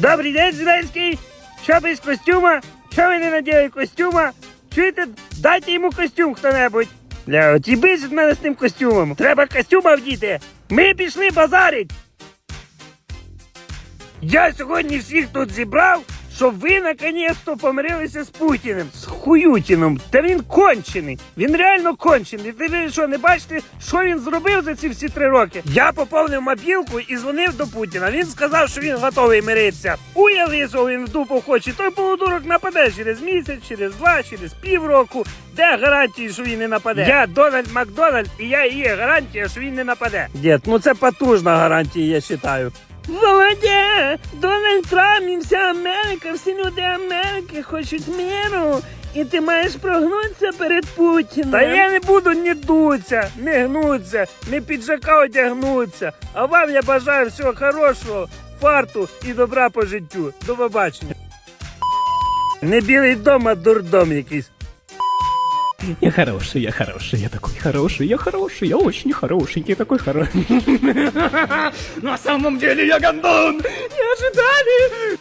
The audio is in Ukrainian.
Добрий день, Зеленський! Що без костюма? Що ви не наділи костюма? Чуєте? Дайте йому костюм хто-небудь. Бля, от їбись мене з тим костюмом. Треба костюма вдіти. Ми пішли базарить. Я сьогодні всіх тут зібрав, щоб ви наконець-то помирилися з Путіним, з Хуютіном. Та він кончений. Він реально кончений. Ти ви що, не бачите, що він зробив за ці всі три роки? Я поповнив мобілку і дзвонив до Путіна. Він сказав, що він готовий миритися. Уяви, що він в дупу хоче. Той полудурок нападе через місяць, через два, через півроку. Де гарантії, що він не нападе? Я Дональд Макдональд, і я і є гарантія, що він не нападе. Дід, ну це потужна гарантія, я вважаю. Володя, Дональд Трамп і вся Америка, всі люди Америки хочуть миру. І ти маєш прогнутися перед Путіним. Та я не буду ні дуться, не гнуться, не піджака одягнуться. А вам я бажаю всього хорошого, фарту і добра по життю. До побачення. Не білий дом, а дурдом якийсь. Я хороший, я хороший, я такой хороший, я хороший, я очень хороший, я такой хороший. На самом деле я гандон! Не ожидали!